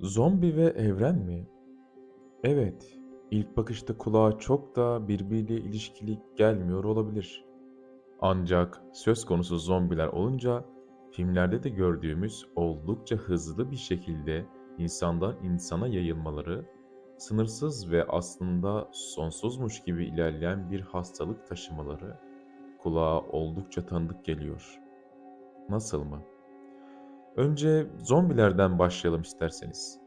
Zombi ve evren mi? Evet, ilk bakışta kulağa çok da birbiriyle ilişkili gelmiyor olabilir. Ancak söz konusu zombiler olunca filmlerde de gördüğümüz oldukça hızlı bir şekilde insandan insana yayılmaları, sınırsız ve aslında sonsuzmuş gibi ilerleyen bir hastalık taşımaları kulağa oldukça tanıdık geliyor. Nasıl mı? Önce zombilerden başlayalım isterseniz.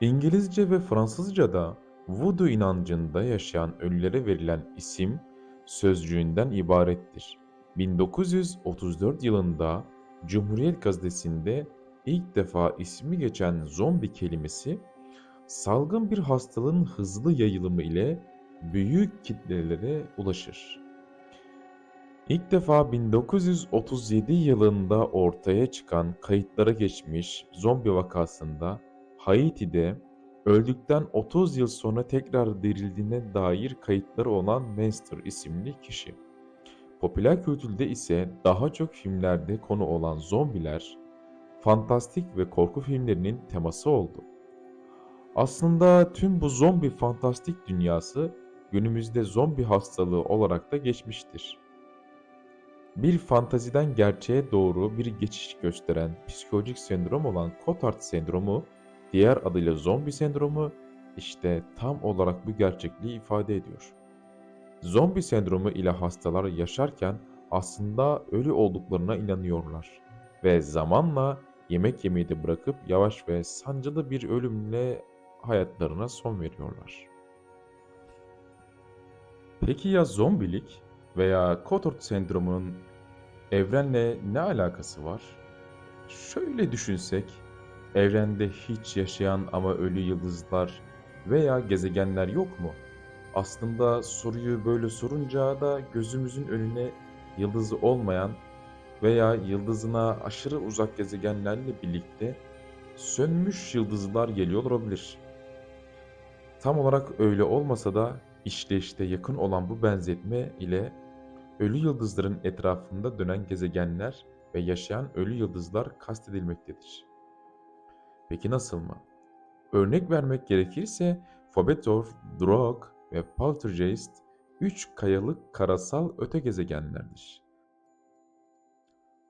İngilizce ve Fransızca'da Voodoo inancında yaşayan ölülere verilen isim sözcüğünden ibarettir. 1934 yılında Cumhuriyet Gazetesi'nde ilk defa ismi geçen zombi kelimesi salgın bir hastalığın hızlı yayılımı ile büyük kitlelere ulaşır. İlk defa 1937 yılında ortaya çıkan kayıtlara geçmiş zombi vakasında Haiti'de öldükten 30 yıl sonra tekrar dirildiğine dair kayıtları olan Manster isimli kişi. Popüler kültürde ise daha çok filmlerde konu olan zombiler, fantastik ve korku filmlerinin teması oldu. Aslında tüm bu zombi fantastik dünyası günümüzde zombi hastalığı olarak da geçmiştir. Bir fantaziden gerçeğe doğru bir geçiş gösteren psikolojik sendrom olan Cotard sendromu, diğer adıyla zombi sendromu, işte tam olarak bu gerçekliği ifade ediyor. Zombi sendromu ile hastalar yaşarken aslında ölü olduklarına inanıyorlar ve zamanla yemek yemeyi de bırakıp yavaş ve sancılı bir ölümle hayatlarına son veriyorlar. Peki ya zombilik veya Cotard sendromunun evrenle ne alakası var? Şöyle düşünsek, evrende hiç yaşayan ama ölü yıldızlar veya gezegenler yok mu? Aslında soruyu böyle sorunca da gözümüzün önüne yıldızı olmayan veya yıldızına aşırı uzak gezegenlerle birlikte sönmüş yıldızlar geliyor olabilir. Tam olarak öyle olmasa da işleyişte yakın olan bu benzetme ile ölü yıldızların etrafında dönen gezegenler ve yaşayan ölü yıldızlar kastedilmektedir. Peki nasıl mı? Örnek vermek gerekirse Fobetor, Drog ve Poltergeist üç kayalık karasal öte gezegenlerdir.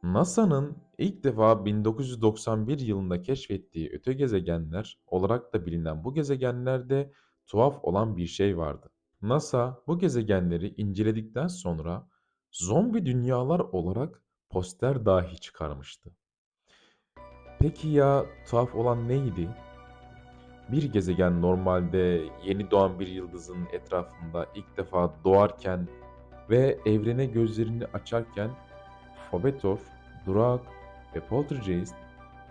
NASA'nın ilk defa 1991 yılında keşfettiği öte gezegenler olarak da bilinen bu gezegenlerde tuhaf olan bir şey vardı. NASA bu gezegenleri inceledikten sonra zombi dünyalar olarak poster dahi çıkarmıştı. Peki ya tuhaf olan neydi? Bir gezegen normalde yeni doğan bir yıldızın etrafında ilk defa doğarken ve evrene gözlerini açarken Fobetor, Durak ve Poltergeist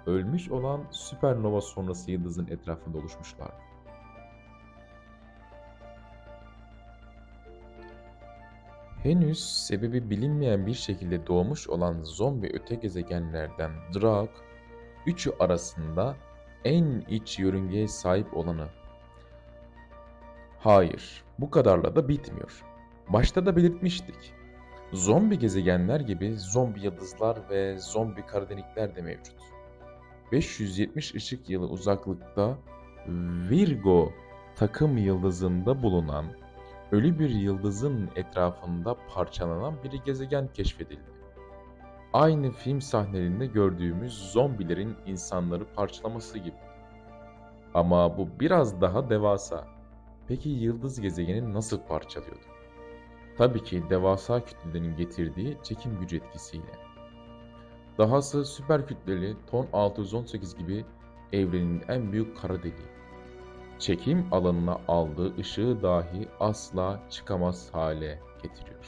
ölmüş olan süpernova sonrası yıldızın etrafında oluşmuşlardı. Henüz sebebi bilinmeyen bir şekilde doğmuş olan zombi öte gezegenlerden Drak, üçü arasında en iç yörüngeye sahip olanı. Hayır, bu kadarla da bitmiyor. Başta da belirtmiştik. Zombi gezegenler gibi zombi yıldızlar ve zombi kara delikler de mevcut. 570 ışık yılı uzaklıkta Virgo takım yıldızında bulunan ölü bir yıldızın etrafında parçalanan bir gezegen keşfedildi. Aynı film sahnelerinde gördüğümüz zombilerin insanları parçalaması gibi. Ama bu biraz daha devasa. Peki yıldız gezegeni nasıl parçalıyordu? Tabii ki devasa kütlelerin getirdiği çekim gücü etkisiyle. Dahası süper kütleli Ton 618 gibi evrenin en büyük kara deliği çekim alanına aldığı ışığı dahi asla çıkamaz hale getiriyor.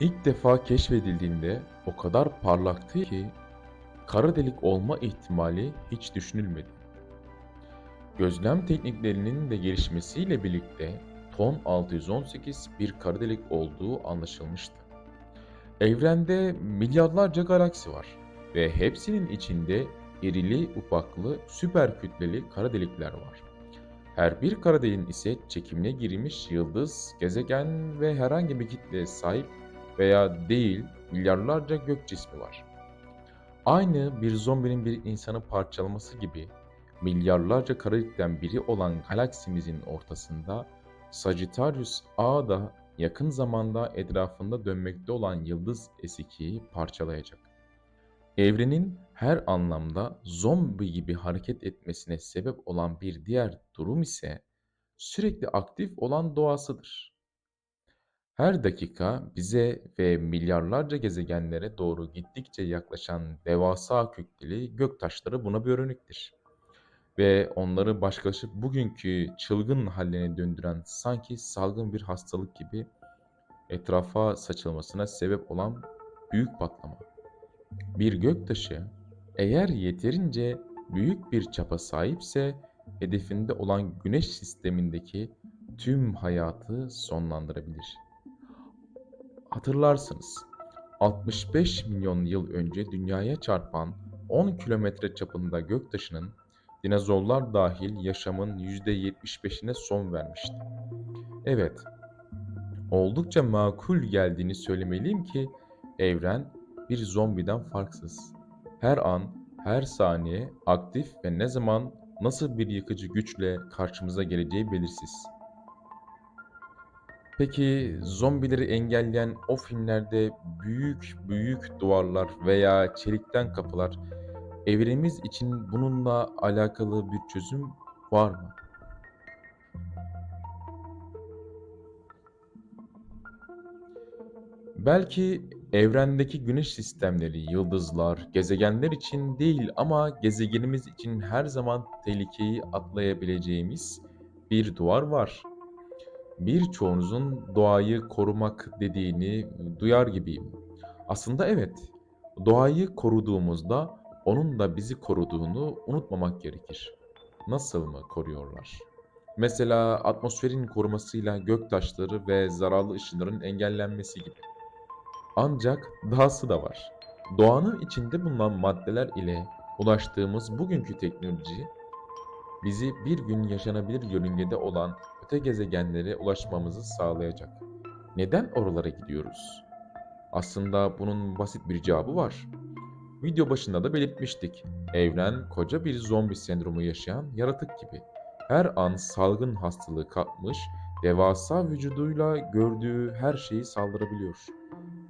İlk defa keşfedildiğinde o kadar parlaktı ki kara delik olma ihtimali hiç düşünülmedi. Gözlem tekniklerinin de gelişmesiyle birlikte Ton 618 bir kara delik olduğu anlaşılmıştı. Evrende milyarlarca galaksi var ve hepsinin içinde irili ufaklı süper kütleli kara delikler var. Her bir kara deliğin ise çekimine girmiş yıldız, gezegen ve herhangi bir kitleye sahip veya değil milyarlarca gök cismi var. Aynı bir zombinin bir insanı parçalaması gibi milyarlarca kara delikten biri olan galaksimizin ortasında Sagittarius A da yakın zamanda etrafında dönmekte olan yıldız S2'yi parçalayacak. Evrenin her anlamda zombi gibi hareket etmesine sebep olan bir diğer durum ise sürekli aktif olan doğasıdır. Her dakika bize ve milyarlarca gezegenlere doğru gittikçe yaklaşan devasa kütleli göktaşları buna bir örnektir. Ve onları başkalaşıp bugünkü çılgın hallerine döndüren sanki salgın bir hastalık gibi etrafa saçılmasına sebep olan büyük patlama. Bir göktaşı eğer yeterince büyük bir çapa sahipse hedefinde olan güneş sistemindeki tüm hayatı sonlandırabilir. Hatırlarsınız 65 milyon yıl önce dünyaya çarpan 10 kilometre çapında göktaşının dinozorlar dahil yaşamın %75'ine son vermişti. Evet, oldukça makul geldiğini söylemeliyim ki evren bir zombiden farksız. Her an, her saniye aktif ve ne zaman nasıl bir yıkıcı güçle karşımıza geleceği belirsiz. Peki zombileri engelleyen o filmlerde büyük büyük duvarlar veya çelikten kapılar evrenimiz için bununla alakalı bir çözüm var mı? Belki evrendeki güneş sistemleri, yıldızlar, gezegenler için değil ama gezegenimiz için her zaman tehlikeyi atlayabileceğimiz bir duvar var. Birçoğunuzun doğayı korumak dediğini duyar gibiyim. Aslında evet, doğayı koruduğumuzda onun da bizi koruduğunu unutmamak gerekir. Nasıl mı koruyorlar? Mesela atmosferin korumasıyla göktaşları ve zararlı ışınların engellenmesi gibi. Ancak dahası da var. Doğanın içinde bulunan maddeler ile ulaştığımız bugünkü teknoloji bizi bir gün yaşanabilir yörüngede olan öte gezegenlere ulaşmamızı sağlayacak. Neden oralara gidiyoruz? Aslında bunun basit bir cevabı var. Video başında da belirtmiştik. Evren koca bir zombi sendromu yaşayan yaratık gibi. Her an salgın hastalığı kapmış, devasa vücuduyla gördüğü her şeyi saldırabiliyor.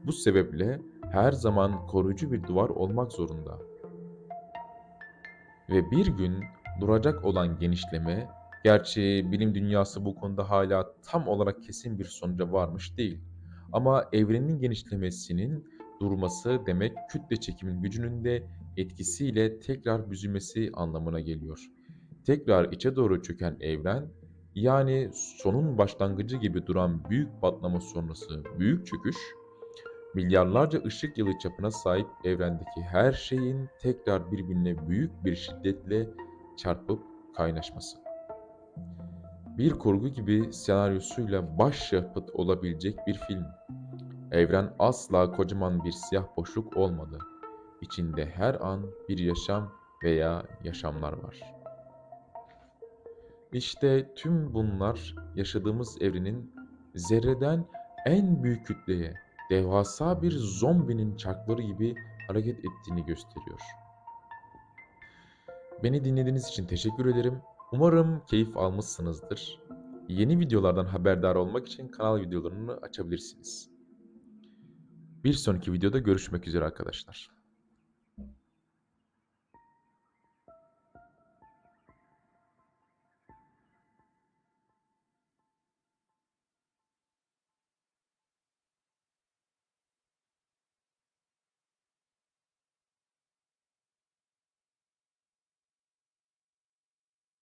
Bu sebeple her zaman koruyucu bir duvar olmak zorunda. Ve bir gün duracak olan genişleme, gerçi bilim dünyası bu konuda hala tam olarak kesin bir sonuca varmış değil. Ama evrenin genişlemesinin durması demek kütle çekimin gücünün de etkisiyle tekrar büzülmesi anlamına geliyor. Tekrar içe doğru çöken evren, yani sonun başlangıcı gibi duran büyük patlama sonrası büyük çöküş, milyarlarca ışık yılı çapına sahip evrendeki her şeyin tekrar birbirine büyük bir şiddetle çarpıp kaynaşması. Bir kurgu gibi senaryosuyla başyapıt olabilecek bir film. Evren asla kocaman bir siyah boşluk olmadı. İçinde her an bir yaşam veya yaşamlar var. İşte tüm bunlar yaşadığımız evrenin zerreden en büyük kütleye, devasa bir zombinin çarkları gibi hareket ettiğini gösteriyor. Beni dinlediğiniz için teşekkür ederim. Umarım keyif almışsınızdır. Yeni videolardan haberdar olmak için kanal videolarını açabilirsiniz. Bir sonraki videoda görüşmek üzere arkadaşlar.